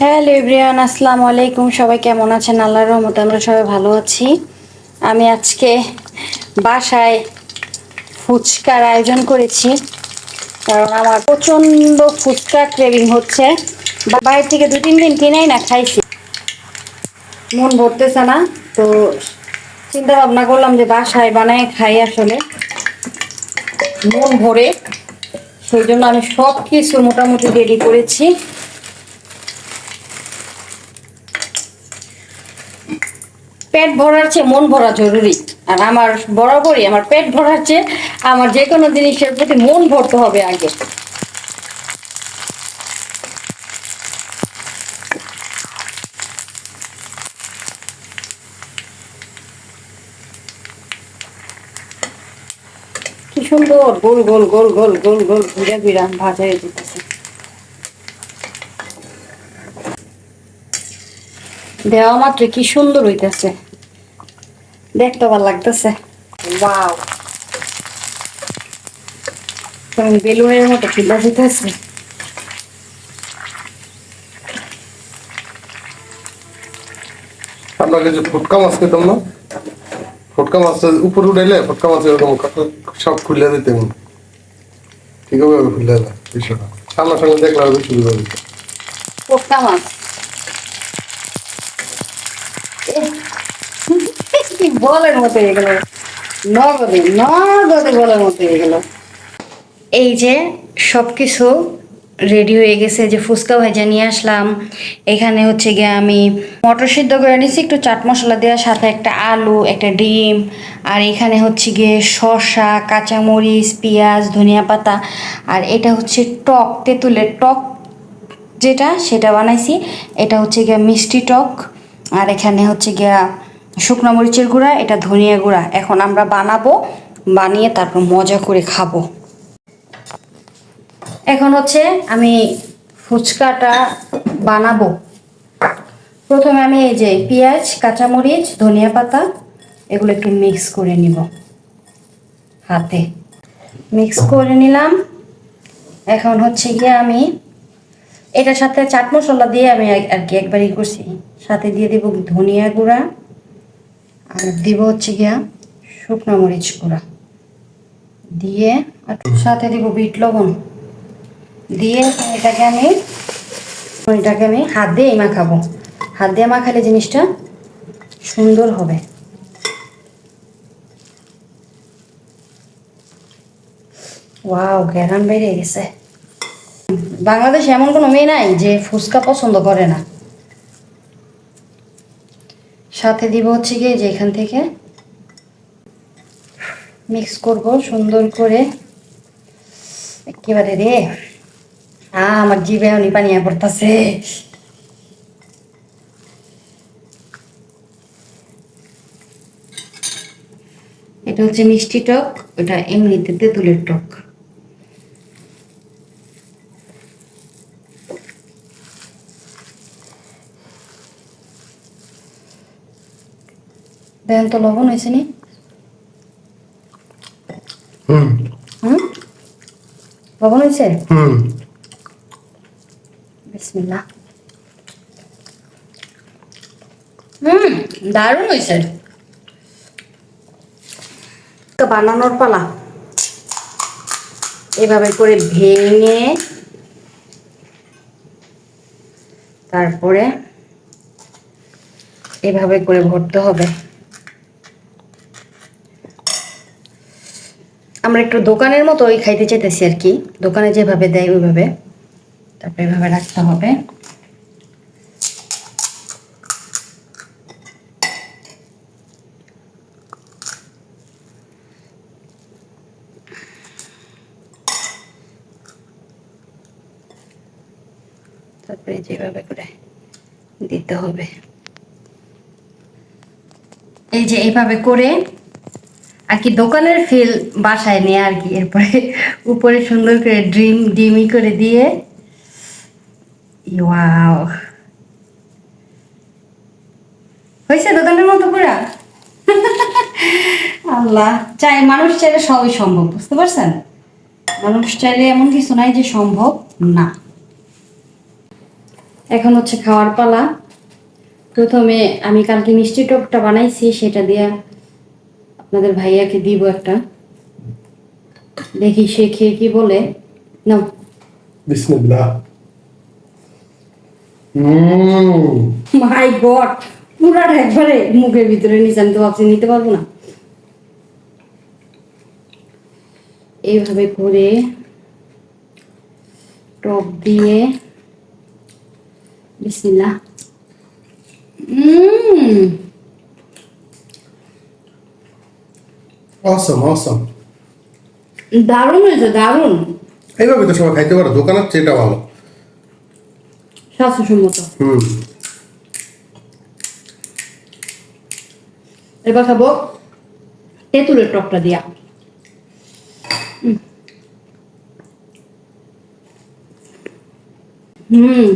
Hello ইব্রিয়ান আসসালামু আলাইকুম। সবাই কেমন আছেন? আল্লাহর রহমতে আমরা সবাই ভালো আছি। আমি আজকে বাসায় ফুচকার আয়োজন করেছি, কারণ আমার প্রচণ্ড ফুচকা ক্রেভিং হচ্ছে। বাইরে থেকে দু, তিন দিন কিনেই না খাইছি। মন ভরতেছে না, তো চিন্তা ভাবনা করলাম যে বাসায় বানায় খাই আসলে। মন ভরে, সেই জন্য আমি সব কিছু মোটামুটি রেডি করেছি। পেট ভরার চেয়ে মন ভরা জরুরি। আর আমার বরাবরই আমার পেট ভরার চেয়ে আমার যে কোনো জিনিসের প্রতি মন ভরতে হবে আগে। কি সুন্দর, গোল গোল গোল গোল গোল গোল, ঘুরে ঘুরে ভাজা হয়ে যেতেছে। দেওয়া মাত্র কি সুন্দর হইতেছে। দেখতে ভালো লাগতেছে। ওয়াও কেমন বেলুনের মতো খিলা যেতেছে আমরা যে ফুটকা মাছ খেতাম না? ফুটকা মাছ উপরে উঠাইলে ফুটকা মাছ এরকম সব খুলে দিতে ঠিক হবে খুলে দেয় বিষয়টা। সামনা দেখলে আরও মাছ? কি বলের মতো হয়ে গেল? নগদে নগদে বলের মতো হয়ে গেল। এই যে সব কিছু রেডি হয়ে গেছে, যে ফুচকা ভাজা নিয়ে আসলাম। এখানে হচ্ছে গিয়ে আমি মটর সিদ্ধ করে নিয়েছি, একটু চাট মশলা দেওয়ার সাথে একটা আলু, একটা ডিম, আর এখানে হচ্ছে গিয়ে শসা, কাঁচামরিচ, পেঁয়াজ, ধনিয়া পাতা, আর এটা হচ্ছে টক, তেঁতুলের টক যেটা, সেটা বানাইছি। এটা হচ্ছে গিয়া মিষ্টি টক, আর এখানে হচ্ছে গিয়া শুকনো মরিচের গুঁড়া, এটা ধনিয়া গুঁড়া। এখন আমরা বানাবো, বানিয়ে তারপর মজা করে খাব। এখন হচ্ছে আমি ফুচকাটা বানাবো। প্রথমে আমি এই যে পেঁয়াজ, কাঁচামরিচ, ধনিয়া পাতা, এগুলো একটু মিক্স করে নিব হাতে। মিক্স করে নিলাম। এখন হচ্ছে গিয়ে আমি এটার সাথে চাট মশলা দিয়ে আমি আর- কি একবারই করছি। সাথে দিয়ে দিব ধনিয়া গুঁড়া। আর দিব হচ্ছে গিয়া শুকনো মরিচ গুঁড়া। দিয়ে আর সাথে দিব বিট লবণ। দিয়ে এটাকে আমি এটাকে আমি হাত দিয়ে মাখাবো। হাত দিয়ে মাখালে জিনিসটা সুন্দর হবে। ওয়াও গ্যারান বেড়ে গেছে। বাংলাদেশে এমন কোনো মেয়ে নাই যে ফুচকা পছন্দ করে না। সাথে দিব হচ্ছে গিয়ে যে এখান থেকে মিক্স করব সুন্দর করে। একেবারে রে। আমার জিভে অনি পানিয়া পড়তাছে। এটা হচ্ছে মিষ্টি টক, ওটা এমনিতে তেঁতুলের টক। দেখেন তো লবণ হয়েছে নি? হুম? লবণ হয়েছে? হুম। বিসমিল্লাহ। হুম দারুণ হয়েছে। তো বানানোর পালা। এভাবে করে ভেঙে তারপরে এভাবে করে ভরতে হবে। আমরা একটু দোকানের মতো ওই খাইতে চাইতেছি আর কি। দোকানে যেভাবে দেয় ওইভাবে। তারপরে এভাবে রাখতে হবে। তারপরে যেভাবে করে দিতে হবে। এই যে এইভাবে করে আর কি দোকানের ফিল বাসায় নিয়ে আর কি। এরপরে উপরে সুন্দর করে ড্রিম ডিমি করে দিয়ে, ওয়াও। হয়েছে দোকানের মতো পুরা? আল্লাহ, চাই মানুষ চাইলে সবই সম্ভব, বুঝতে পারছেন? মানুষ চাইলে এমন কিছু নাই যে সম্ভব না। এখন হচ্ছে খাওয়ার পালা। প্রথমে আমি কালকে মিষ্টি টকটা বানাইছি, সেটা দিয়ে আপনাদের ভাইয়াকে দিব একটা। দেখি সে খেয়ে কি বলে। বিসমিল্লাহ। মাই গড পুরাটা একবারে মুখের ভিতরে নিচে আমি তো ভাবছি নিতে পারব না। এইভাবে করে টক দিয়ে বিসমিল্লাহ। উম। অসম অসম দারুণ হয়েছে দারুণ। এইভাবে তো সবাই খাইতে পারো দোকানের চেয়ে এটা ভালো। স্বাস্থ্যসম্মত। হুম। এবার খাব তেঁতুলের টকটা দিয়া। হুম।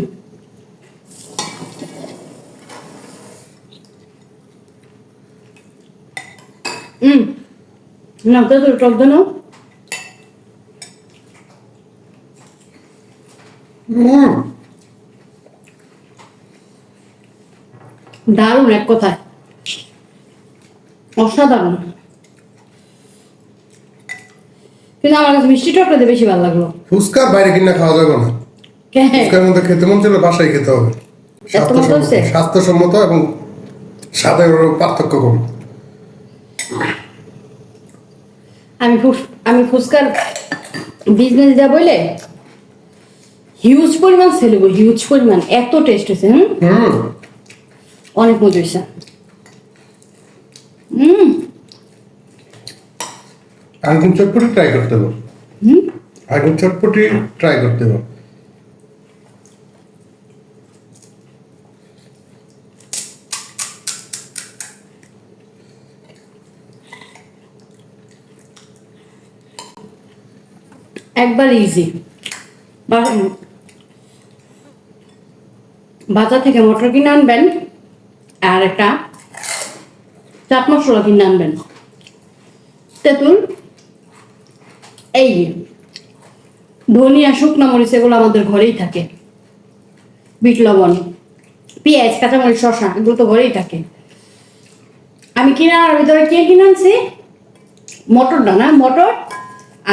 হুম। না তেঁতুলের টক দেন হুম দারুণ এক কথায়। অসাধারণ। কিন্তু আমার কাছে মিষ্টি টকটা বেশি ভালো লাগল। ফুচকা বাইরে কিনা খাওয়া যাবে না? ফুচকার মধ্যে খেতে মন চলে বাসায় খেতে হবে। স্বাস্থ্যসম্মত স্বাস্থ্যসম্মত এবং স্বাদের পার্থক্য কম। আমি আমি ফুচকার বিজনেস যা বলে হিউজ পরিমাণ সেল হিউজ পরিমাণ এত টেস্ট হয়েছে হুম? অনেক মজা হয়েছে হুম। একদিন চটপটি ট্রাই করতে হবে হুম? একদিন চটপটি ট্রাই করতে হবে একবার ইজি বাজার থেকে মটর কিনে আনবেন আর একটা চাট মশলা কিনে আনবেন। তেঁতুল, এই ধনিয়া, শুকনো মরিচ, এগুলো আমাদের ঘরেই থাকে। বিট, লবণ, পেঁয়াজ, কাঁচামরিচ, শসা, এগুলো তো ঘরেই থাকে। আমি কিনে আনার ভিতরে কে কিনে আনছি? মটরটা না? মটর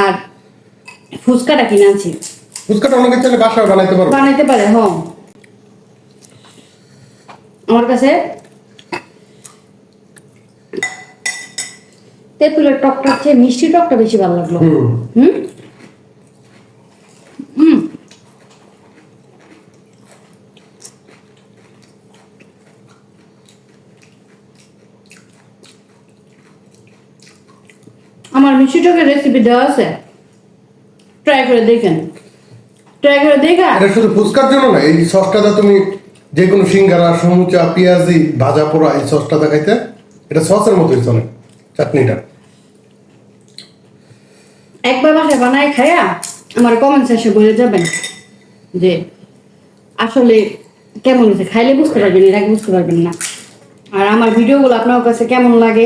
আর ফুচকাটা কিনে আনছি। ফুচকাটা অনেকে চাইলে বাসায় বানাইতে পারব বানাইতে পারে হ আমার কাছে তেঁতুলের টকটা চেয়ে মিষ্টি টকটা বেশি ভালো লাগল। হুম। আমার মিষ্টি টকের রেসিপি দেওয়া আছে। ট্রাই করে দেখেন। ট্রাই করে দেখা। এটা শুধু ফুচকার জন্য না এই সসটাতে তুমি যে কোনো সিঙ্গারা সমুচা পেঁয়াজি ভাজা পোড়া এই সসটা খাইতে এটা সসের চাটনিটা। একবার বাসায় বানায় খায়া আমার কমেন্ট সেকশনে বলে যাবেন যে আসলে কেমন হয়েছে? খাইলে বুঝতে পারবেন এর আগে বুঝতে পারবেন না। আর আমার ভিডিওগুলো আপনার কাছে কেমন লাগে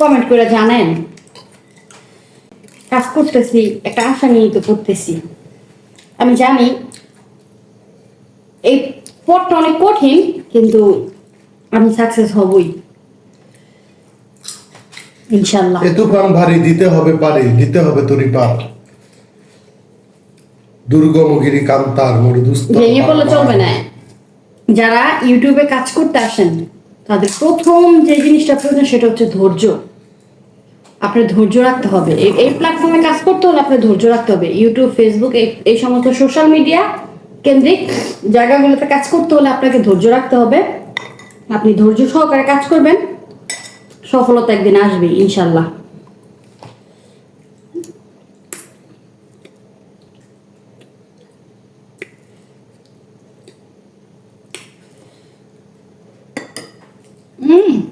কমেন্ট করে জানেন। কাজ করতেছি একটা আশা নিয়ে তো করতেছি। আমি জানি এই পথটা অনেক কঠিন কিন্তু আমি সাকসেস হবই। ইনশাল্লাহ এ তুফান ভারী দিতে হবে পারি দিতে হবে তরি পার দুর্গমগিরি কান্তার মরুদুস্ত ভেঙে পড়লে চলবে না। যারা ইউটিউবে কাজ করতে আসেন তাদের প্রথম যে জিনিসটা প্রয়োজন সেটা হচ্ছে ধৈর্য। আপনার ধৈর্য রাখতে হবে। এই- প্ল্যাটফর্মে কাজ করতে হলে আপনার ধৈর্য রাখতে হবে। ইউটিউব ফেসবুক এই এই সমস্ত সোশ্যাল মিডিয়া কেন্দ্রিক জায়গাগুলোতে কাজ করতে হলে আপনাকে ধৈর্য রাখতে হবে। আপনি ধৈর্য সহকারে কাজ করবেন। সফলতা একদিন আসবে ইনশাল্লাহ হুম।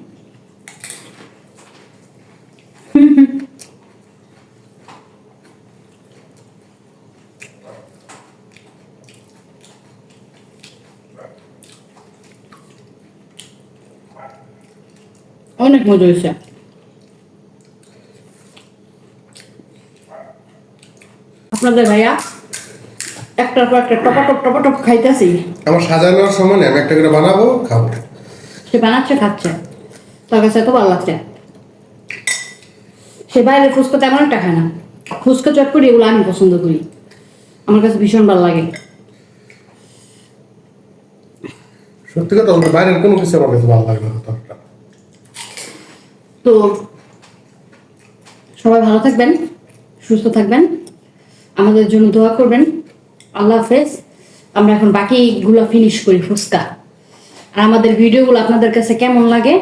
অনেক মজা হয়েছে। আপনাদের ভাইয়া একটার পর একটা টপাটপ টপাটপ খাইতেছি। আমার সাজানোর সময় আমি একটা করে বানাবো খাব। সে বানাচ্ছে খাচ্ছে। তার কাছে এত ভালো লাগছে। সে বাইরে ফুচকা তেমন একটা খায় না। ফুচকা চটপটি এগুলো আমি পছন্দ করি। আমার কাছে ভীষণ ভালো লাগে। সত্যি কথা বলতে বাইরের কোনো কিছু আমার কাছে ভালো লাগে না। তো সবাই ভালো থাকবেন, সুস্থ থাকবেন। আমাদের জন্য দোয়া করবেন। আল্লাহ হাফেজ। আমরা এখন বাকি বাকিগুলো ফিনিশ করি, ফুচকা। আর আমাদের ভিডিওগুলো আপনাদের কাছে কেমন লাগে,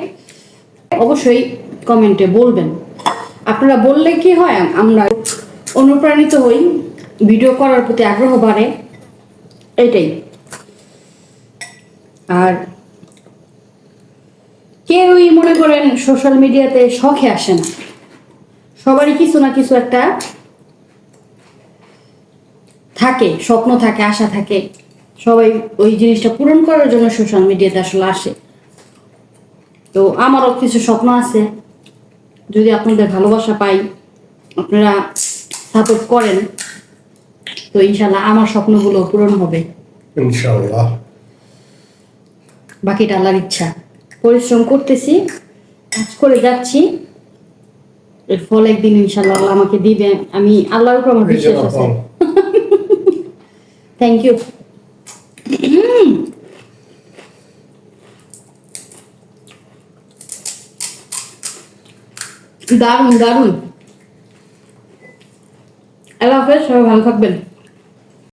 অবশ্যই কমেন্টে বলবেন। আপনারা বললে কি হয়, আমরা অনুপ্রাণিত হই, ভিডিও করার প্রতি আগ্রহ বাড়ে, এটাই। আর কেউই মনে করেন সোশ্যাল মিডিয়াতে শখে আসে না। সবারই কিছু না কিছু একটা থাকে স্বপ্ন থাকে আশা থাকে। সবাই ওই জিনিসটা পূরণ করার জন্য সোশ্যাল মিডিয়াতে আসলে আসে। তো আমারও কিছু স্বপ্ন আছে। যদি আপনাদের ভালোবাসা পাই আপনারা সাপোর্ট করেন তো ইনশাল্লাহ আমার স্বপ্নগুলো পূরণ হবে। ইনশাআল্লাহ বাকিটা আল্লাহর ইচ্ছা। পরিশ্রম করতেছি কাজ করে যাচ্ছি। এর ফল একদিন ইনশাল্লাহ আল্লাহ আমাকে দিবে। আমি আল্লাহর উপর আমার বিশ্বাস আছে। থ্যাংক ইউ দারুণ দারুণ। আল্লাহ হাফেজ সবাই ভালো থাকবেন।